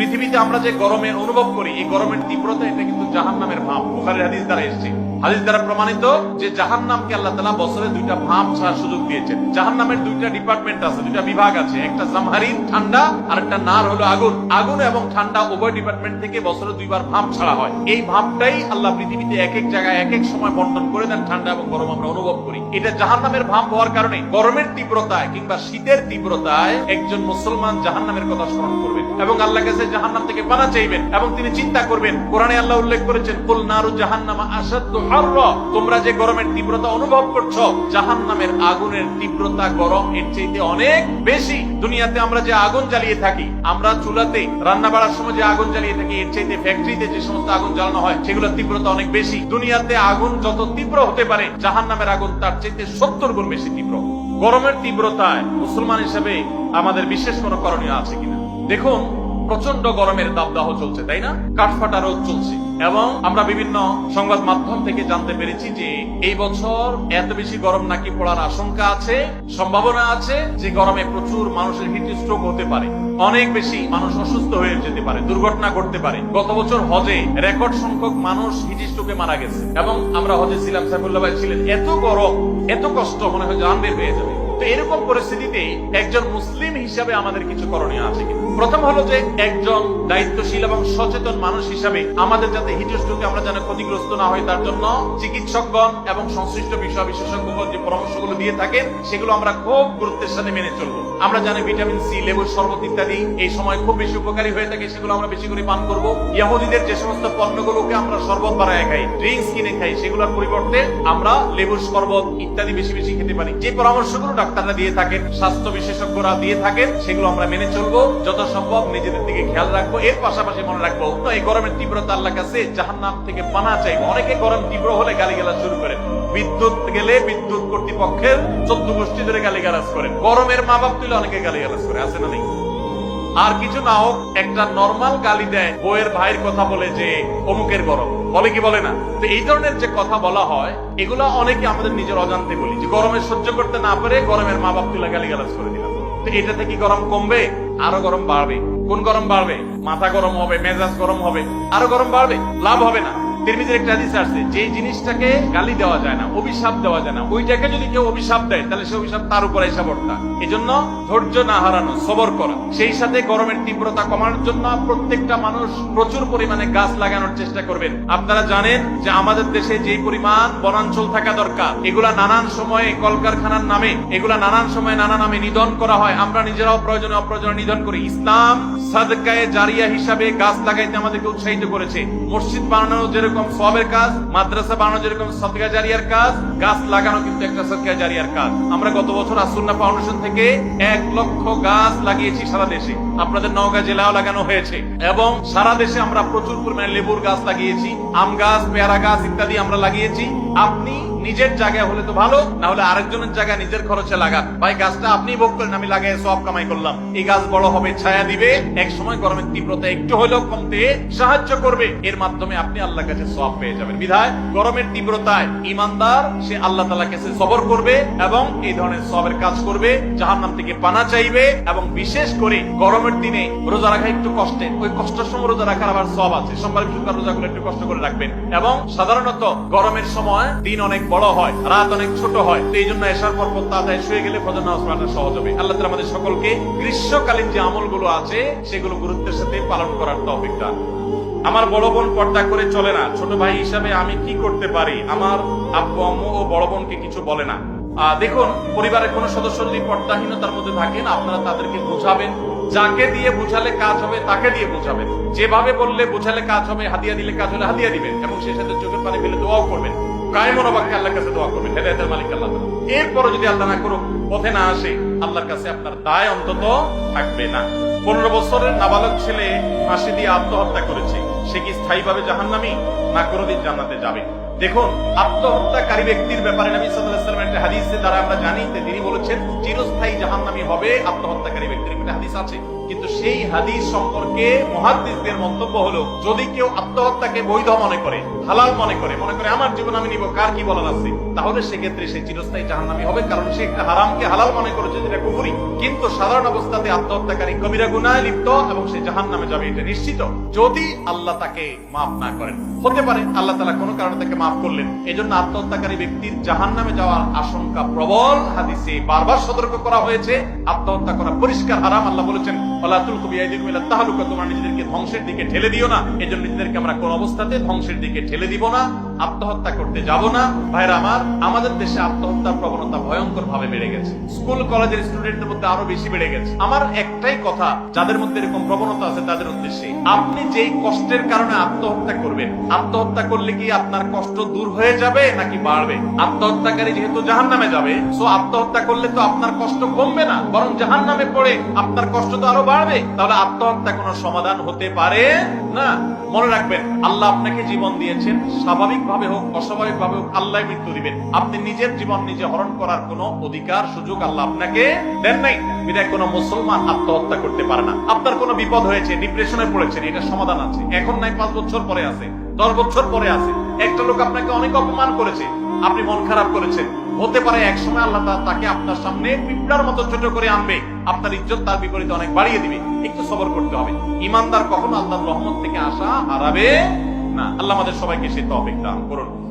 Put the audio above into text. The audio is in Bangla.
পৃথিবীতে আমরা যে গরমে অনুভব করি, এই গরমের তীব্রতা, এটা কিন্তু জাহান নামের ভাব। বুখারের হাদিস দ্বারা এসছে। হাদিস দ্বারা প্রমাণিত যে জাহান নামকে আল্লাহ তালা বছরে দুইটা ভাব ছাড়ার সুযোগ দিয়েছেন। জাহান নামের দুইটা ডিপার্টমেন্ট আছে, দুইটা বিভাগ আছে। একটা জামহারিন ঠান্ডা আর একটা নার হলো আগুন। আগুন এবং ঠান্ডা উভয় ডিপার্টমেন্ট থেকে বছরে দুইবার ভাব ছাড়া হয়। এই ভাবটাই আল্লাহ পৃথিবীতে এক এক জায়গায় এক এক সময় বন্টন করে দেন, ঠান্ডা এবং গরম আমরা অনুভব করি। এটা জাহান নামের ভাব হওয়ার কারণে গরমের তীব্রতায় কিংবা শীতের তীব্রতায় একজন মুসলমান জাহান নামের কথা স্মরণ করবেন এবং আল্লাহ কাছে জাহান নাম থেকে পানা চাইবেন এবং তিনি চিন্তা করবেন। কোরআনে আল্লাহ উল্লেখ করেছেন, কুল নারু জাহান্নামা আসাদ্দু হাররা তোমরা যে গরমের তীব্রতা অনুভব করছ জাহান নামের আগুনের তীব্রতা গরম এর চাইতে অনেক বেশি। দুনিয়াতে আমরা যে আগুন জ্বালিয়ে থাকি, আমরা চুলাতে রান্না বাড়ার সময় যে আগুন জ্বালিয়ে থাকি, এর চাইতে ফ্যাক্টরিতে যে সমস্ত আগুন জ্বালানো হয়, সেগুলোর তীব্রতা অনেক বেশি। দুনিয়াতে আগুন যত তীব্র হতে পারে জাহান নামের আগুন তার চাইতে সত্তর গুণ বেশি তীব্র। গরমের তীব্রতায় মুসলমান হিসেবে আমাদের বিশেষ কোনো করণীয় আছে কিনা? দেখুন প্রচণ্ড গরমের দাবদাহ চলছে, তাই না? কাঠফাটা রোদ চলছে। এবং আমরা বিভিন্ন সংবাদ মাধ্যম থেকে জানতে পেরেছি যে এই বছর এত বেশি গরম নাকি পড়ার আশঙ্কা আছে, সম্ভাবনা আছে যে গরমে প্রচুর মানুষের হিট স্ট্রোক হতে পারে। অনেক বেশি মানুষ অসুস্থ হয়ে যেতে পারে, দুর্ঘটনা ঘটতে পারে। গত বছর হজে রেকর্ড সংখ্যক মানুষ হিট স্ট্রোকে মারা গেছে এবং আমরা হজে ছিলাম, সাইফুল্লাহ ভাই ছিলেন। এত গরম, এত কষ্ট, মনে হয় জান বের হয়ে যাবে। তো এরকম পরিস্থিতিতে একজন মুসলিম হিসাবে আমাদের কিছু করণীয় আছে প্রথম হলো যে একজন দায়িত্বশীল এবং সচেতন মানুষ হিসাবে আমাদের যাতে হিটস্ট্রোকে আমরা যেন ক্ষতিগ্রস্ত না হয় তার জন্য চিকিৎসকগণ এবং সংশ্লিষ্ট বিষয় বিশেষজ্ঞগণ যে পরামর্শগুলো দিয়ে থাকেন, সেগুলো আমরা খুব গুরুত্বের সাথে মেনে চলবো। আমরা জানি ভিটামিন সি, লেবুর শরবত ইত্যাদি এই সময় খুব বেশি উপকারী হয়ে থাকে, সেগুলো আমরা বেশি করে পান করব। ইয়াহুদিদের যে সমস্ত পণ্যগুলোকে আমরা শরবত বানায় খাই, ড্রিঙ্কস কিনে খাই, সেগুলোর পরিবর্তে আমরা লেবুর শরবত ইত্যাদি বেশি বেশি খেতে পারি। যে পরামর্শগুলো ডাক্তাররা দিয়ে থাকেন, স্বাস্থ্য বিশেষজ্ঞরা দিয়ে থাকেন, সেগুলো আমরা মেনে চলবো যত সম্ভব নিজেদের দিকে খেয়াল রাখব, এর পাশাপাশি মনে রাখব এই গরমের তীব্রতা আল্লাহ কাছে জাহান্নাম থেকে পানা চাইব। অনেকে গরম তীব্র হলে গালি শুরু করেন। বিদ্যুৎ গেলে বিদ্যুৎ কর্তৃপক্ষের চোদ্দ গোষ্ঠী ধরে গালি গালাজ করেন। গরমের মা বাপ তুলে অনেকে গালি গালাজ করে, আছে না নেই? আর কিছু না হোক, একটা নর্মাল গালি দেয় বইয়ের ভাইয়ের কথা বলে যে, অমুকের গরম। বলে কি বলে না? তো এই ধরনের যে কথা বলা হয়, এগুলা অনেকে আমাদের নিজের অজান্তে বলি যে গরমে সহ্য করতে না পারে গরমের মা বাপ তুলে গালি করে দিলাম। তো এটা থেকে গরম কমবে, আরও গরম বাড়বে। কোন গরম বাড়বে? মাথা গরম হবে, মেজাজ গরম হবে, আরও গরম বাড়বে? লাভ হবে না। তিরমিজের একটা হাদিস আসছে যে জিনিসটাকে গালি দেওয়া যায় না, অভিশাপ দেওয়া যায় না, ওইটাকে যদি কেউ অভিশাপ দেয়, তাহলে সে অভিশাপ তার উপরে এসে বর্তা। এই জন্য ধৈর্য না হারানো, সবর করা। সেই সাথে গরমের তীব্রতা কমানোর জন্য প্রত্যেকটা মানুষ প্রচুর পরিমাণে গাছ লাগানোর চেষ্টা করবেন। আপনারা জানেন যে আমাদের দেশে যে পরিমাণ বনাঞ্চল থাকা দরকার, এগুলা নানান সময়ে কলকারখানার নামে, এগুলা নানান সময়ে নানা নামে নিধন করা হয়। আমরা নিজেরাও প্রয়োজনে অপ্রয়োজনে নিধন করি। ইসলাম সাদকায়ে জারিয়া হিসাবে গাছ লাগাইতে আমাদেরকে উৎসাহিত করেছে। মসজিদ বানানো যেরকম সবের কাজ, মাদ্রাসা বানানো যেরকম সদকা জারিয়ার কাজ, গাছ লাগানো কিন্তু একটা সদকা জারিয়ার কাজ। আমরা গত বছর আসুন্না ফাউন্ডেশন থেকে এক লক্ষ গাছ লাগিয়েছি সারা দেশে। আপনাদের নওগাঁ জেলাও লাগানো হয়েছে। এবং সারা দেশে আমরা প্রচুর পরিমাণে লেবুর গাছ লাগিয়েছি, আম গাছ, পেয়ারা গাছ ইত্যাদি আমরা লাগিয়েছি। আপনি নিজের জায়গায় হলে তো ভালো, না হলে আরেকজনের জায়গায় নিজের খরচে লাগান। ভাই, গাছটা আপনি ভোগ করেন, আমি লাগাই সব কামাই করলাম। এই গাছ বড় হবে, ছায়া দিবে এক সময় গরমের তীব্রতা একটু হলেও কমতে সাহায্য করবে। এর মাধ্যমে আপনি আল্লাহ কাছে সব পেয়ে যাবেন। বিধায়, গরমের তীব্রতায় ইমানদার সে আল্লাহ তালা কাছে সবর করবে এবং এই ধরনের সবের কাজ করবে জাহান নাম থেকে পানা চাইবে এবং বিশেষ করে গরমের দিনে রোজা রাখা একটু কষ্টে ওই কষ্টের সময় রোজা রাখার আবার সব আছে। সোমবার শুক্র রোজাগুলো একটু কষ্ট করে রাখবেন। এবং সাধারণত গরমের সময় দিন অনেক বড় হয়, রাত অনেক ছোট হয় তো এই জন্য এসার পর তাড়াতাড়ি শুয়ে গেলে ফজর নামাজ পড়াটা সহজ হবে। আল্লাহ তালা আমাদের সকলকে গ্রীষ্মকালীন যে আমলগুলো আছে, সেগুলো গুরুত্বের সাথে পালন করার তৌফিক দান। আমার বড় বোন পর্দা করে চলে না। ছোট ভাই হিসাবে আমি কি করতে পারি? আমার আব্বু, আম্মু ও বড় বোনকে কিছু বলে না। দেখুন, পরিবারের কোন সদস্য যদি পর্দাহীনতার মধ্যে থাকেন, আপনারা তাদেরকে বোঝাবেন। যাকে দিয়ে বুঝালে কাজ হবে, তাকে দিয়ে বুঝাবেন। যেভাবে বললে বুঝালে কাজ হবে, হাদিয়া দিলে কাজ হলে হাদিয়া দিবেন। এবং সেই সাথে চোখের পানি ফেলে দোয়াও করবেন। আল্লাহর কাছে মালিক আল্লাহ যদি আল্লাহ না করুক পথে না আসে, আল্লাহর কাছে আপনার দায় অন্তত থাকবে না। পনেরো বছরের নাবালক ছেলে ফাঁসি দিয়ে আত্মহত্যা করেছে, সে কি স্থায়ীভাবে জাহান্নামী? না কোনোদিন জান্নাতে যাবে। দেখুন, আত্মহত্যাকারী ব্যক্তির ব্যাপারে নবী সাল্লাল্লাহু একটা হাদিসে দ্বারা আমরা জানি যে তিনি বলেছেন, চিরস্থায়ী জাহান্নামী হবে আত্মহত্যাকারী ব্যক্তির একটা হাদিস আছে। কিন্তু সেই হাদিস সম্পর্কে মহাদ্দিসদের মন্তব্য হলো, যদি কেউ আত্মহত্যাকে বৈধ মনে করে, হালাল মনে করে মনে করে আমার জীবন আমি নিব, কার কি বলার আছে? তাহলে সেক্ষেত্রে সে চিরস্থায়ী জাহান্নামী হবে, কারণ সে একটা হারামকে হালাল মনে করেছে যেটা কুফুরি। কিন্তু সাধারণ অবস্থাতে আত্মহত্যাকারী কবিরা গুনায় লিপ্ত এবং সে জাহান্নামে যাবে, এটা নিশ্চিত। যদি আল্লাহ তাকে মাফ না করেন। হতে পারে আল্লাহ তালা কোনো কারণে তাকে মাফ করলেন। এই জন্য আত্মহত্যাকারী ব্যক্তির জাহান নামে যাওয়ার আশঙ্কা প্রবল। হাদিসে বারবার সতর্ক করা হয়েছে। আত্মহত্যা করা পরিষ্কার হারাম। আল্লাহ বলেছেন ইলা তাহলুকা। তোমরা নিজেদেরকে ধ্বংসের দিকে ঠেলে দিও না। এই জন্য নিজেদেরকে আমরা কোন অবস্থাতে ধ্বংসের দিকে ঠেলে দিব না। আত্মহত্যা করতে যাব না। ভাইরা আমার, আমাদের দেশে আত্মহত্যার প্রবণতা ভয়ঙ্কর ভাবে বেড়ে গেছে। স্কুল, কলেজের স্টুডেন্টদের মধ্যে আরও বেশি বেড়ে গেছে। আমার একটাই কথা, যাদের মধ্যে এরকম প্রবণতা আছে তাদের উদ্দেশ্যে, আপনি যেই কষ্টের কারণে আত্মহত্যা করবেন, আত্মহত্যা করলে কি আপনার কষ্ট দূর হয়ে যাবে নাকি বাড়বে? আত্মহত্যাকারী যেহেতু জাহান নামে যাবে সো আত্মহত্যা করলে তো আপনার কষ্ট কমবে না, বরং জাহান নামে পড়ে আপনার কষ্ট তো আরও বাড়বে। তাহলে আত্মহত্যা কোনো সমাধান হতে পারে না। মনে রাখবেন, আল্লাহ আপনাকে জীবন দিয়েছেন স্বাভাবিক ভাবে হোক, অস্বাভাবিক ভাবে হোক, আল্লাহ মৃত্যু দিবেন। আপনি নিজের জীবন নিজে হরণ করার কোনো অধিকার, সুযোগ আল্লাহ আপনাকে দেন নাই। বিদায় কোনো মুসলমান আত্মহত্যা করতে পারে না। আপনার কোনো বিপদ হয়েছে, ডিপ্রেশনে পড়েছেন, এটা সমাধান আছে। এখন নাই, পাঁচ বছর পরে আছে, দশ বছর পরে আছে। একটা লোক আপনাকে অনেক অপমান করেছে, আপনি মন খারাপ করেছেন। হতে পারে একসময় আল্লাহ তাকে আপনার সামনে পিঁপড়ার মতো ছোট করে আনবে। আপনার ইজ্জত তার বিপরীতে অনেক বাড়িয়ে দিবে। একটু সবর করতে হবে। ইমানদার কখনো আল্লাহর রহমত থেকে আশা হারাবে না আল্লাহ আমাদের সবাইকে সে তফিক দান করুন।